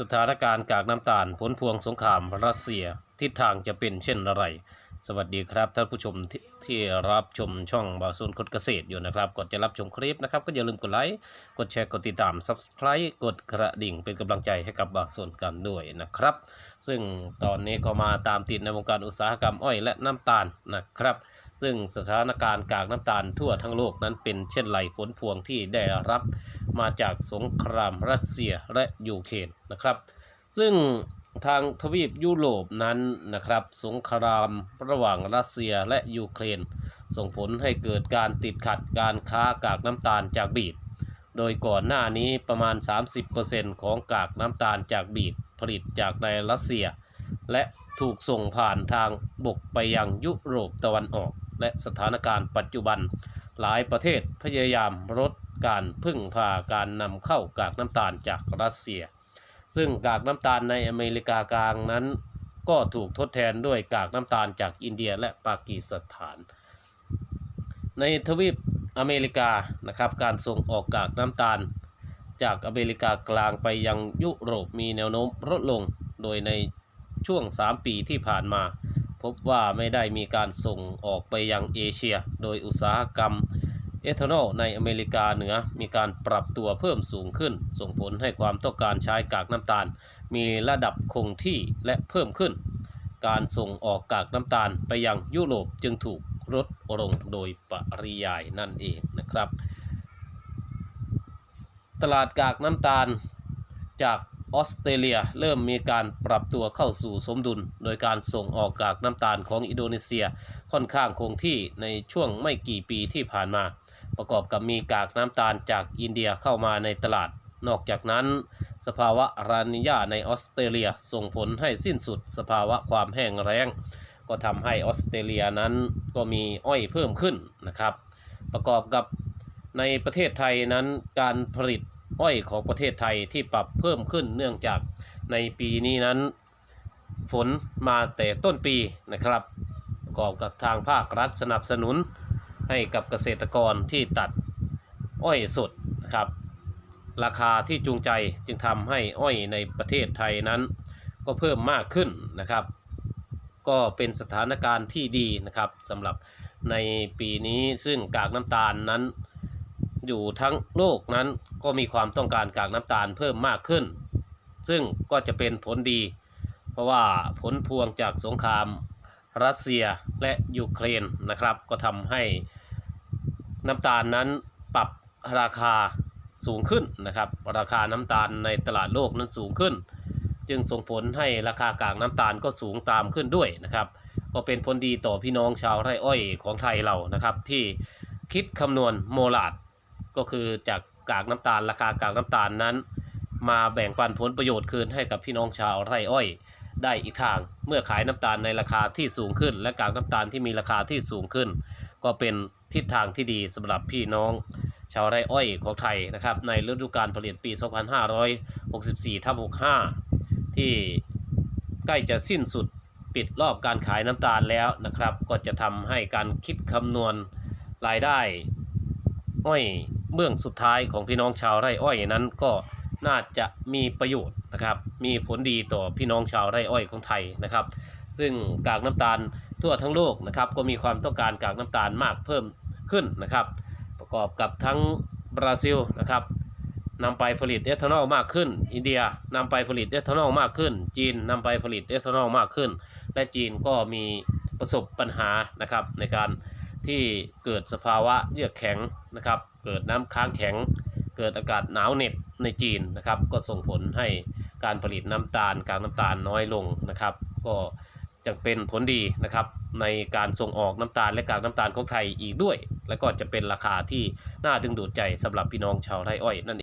สถานการณ์กากน้ำตาลผลพวงสงครามรัสเซียทิศทางจะเป็นเช่นไร สวัสดีครับท่านผู้ชมที่ที่รับชมช่องบาซูนคดเกษตรอยู่นะครับก่อนจะรับชมคลิปนะครับ ก็อย่าลืมกดไลค์กดแชร์กดติดตาม Subscribe กดกระดิ่งเป็นกำลังใจให้กับบาซูนกันด้วยนะครับ ซึ่งตอนนี้ก็มาตามติดในวงการอุตสาหกรรมอ้อยและน้ำตาลนะครับ ซึ่งสถานการณ์กากน้ำตาลทั่วทั้งโลกนั้นเป็นเช่นไรผลพวงที่ได้รับ มาจากสงครามรัสเซียและยูเครนนะครับ ซึ่งทางทวีปยุโรปนั้นนะครับสงครามระหว่างรัสเซียและยูเครน ส่งผลให้เกิดการติดขัดการค้ากากน้ำตาลจากบีดโดยก่อนหน้านี้ประมาณ 30%ของกากน้ำตาลจากบีดผลิตจากในรัสเซีย และถูกส่งผ่านทางบกไปยังยุโรปตะวันออก และสถานการณ์ปัจจุบัน หลายประเทศพยายามลด การพึ่งพาการนำเข้ากากน้ำตาลจากรัสเซีย ซึ่งกากน้ำตาลในอเมริกากลางนั้น ก็ถูกทดแทนด้วยกากน้ำตาลจากอินเดียและปากีสถาน ในทวีปอเมริกานะครับการส่งออกกากน้ำตาล จากอเมริกากลางไปยังยุโรปมีแนวโน้มลดลงโดยในช่วง 3 ปีที่ผ่านมา พบว่าไม่ได้มีการส่งออกไปยังเอเชีย โดยอุตสาหกรรม เอทานอลในอเมริกาเหนือมีการปรับตัวเพิ่มสูงขึ้น ส่งผลให้ความต้องการใช้กากน้ำตาล มีระดับคงที่และเพิ่มขึ้น การส่งออกกากน้ำตาลไปยังยุโรปจึงถูกลดลงโดยปริยายนั่นเองนะครับ ตลาดกากน้ำตาลจากออสเตรเลียเริ่มมีการปรับตัวเข้าสู่สมดุล โดยการส่งออกกากน้ำตาลของอินโดนีเซียค่อนข้างคงที่ในช่วงไม่กี่ปีที่ผ่านมา ประกอบกับมีกากน้ำตาลจากอินเดียเข้ามาในตลาด นอกจากนั้น สภาวะรานิยาในออสเตรเลียส่งผลให้สิ้นสุด สภาวะความแห้งแล้ง ก็ทำให้ออสเตรเลียนั้นก็มีอ้อยเพิ่มขึ้นนะครับ ประกอบกับในประเทศไทยนั้นการผลิตอ้อยของประเทศไทยที่ปรับเพิ่มขึ้นเนื่องจากในปีนี้นั้น ฝนมาแต่ต้นปีนะครับ ประกอบกับทางภาครัฐสนับสนุน ให้กับเกษตรกรที่ตัดอ้อยสดนะครับ ราคาที่จูงใจจึงทำให้อ้อยในประเทศไทยนั้น ก็เพิ่มมากขึ้นนะครับ ก็เป็นสถานการณ์ที่ดีนะครับสำหรับในปีนี้ซึ่งกากน้ำตาลนั้น อยู่ทั้งโลกนั้นก็มีความต้องการกากน้ำตาลเพิ่มมากขึ้น ซึ่งก็จะเป็นผลดี เพราะว่าผลพวงจากสงคราม รัสเซียและยูเครนนะครับ ก็ทำให้น้ำตาลนั้นปรับราคาสูงขึ้นนะครับ ราคาน้ำตาลในตลาดโลกนั้นสูงขึ้น จึงส่งผลให้ราคากากน้ำตาลก็สูงตามขึ้นด้วยนะครับ ก็เป็นผลดีต่อพี่น้องชาวไร่อ้อยของไทยเรานะครับ ที่คิดคำนวณโมลาดก็คือจากกากน้ำตาล ราคากากน้ำตาลนั้น มาแบ่งปันผลประโยชน์คืนให้กับพี่น้องชาวไร่อ้อย ได้อีกทาง เมื่อขายน้ำตาลในราคาที่สูงขึ้น และกากน้ำตาลที่มีราคาที่สูงขึ้น ก็เป็นทิศทางที่ดีสำหรับพี่น้อง ชาวไร่อ้อยของไทยนะครับ ในฤดูกาลผลิตปี 2564ทับ65 ที่ใกล้จะสิ้นสุดปิดรอบการขายน้ำตาลแล้วนะครับ ก็จะทำให้การคิดคำนวณรายได้อ้อยเบื้องสุดท้ายของพี่น้องชาวไร่อ้อยนั้นก็ น่าจะมีประโยชน์นะครับ มีผลดีต่อพี่น้องชาวไร่อ้อยของไทยนะครับ ซึ่งกากน้ำตาลทั่วทั้งโลกนะครับ ก็มีความต้องการกากน้ำตาลมากเพิ่มขึ้นนะครับ ประกอบกับทั้งบราซิลนะครับนำไปผลิตเอทานอลมากขึ้น อินเดียนำไปผลิตเอทานอลมากขึ้น จีนนำไปผลิตเอทานอลมากขึ้น และจีนก็มีประสบปัญหานะครับในการที่เกิดสภาวะเยือกแข็งนะครับ เกิดน้ำค้างแข็ง เกิดอากาศหนาวเหน็บในจีนนะครับ ก็ส่งผลให้การผลิตน้ำตาลกากน้ำตาลน้อยลงนะครับ ก็จะเป็นผลดีนะครับในการส่งออกน้ำตาลและกากน้ำตาลของไทยอีกด้วย และก็จะเป็นราคาที่น่าดึงดูดใจสำหรับพี่น้องชาวไร่อ้อยนั่นเอง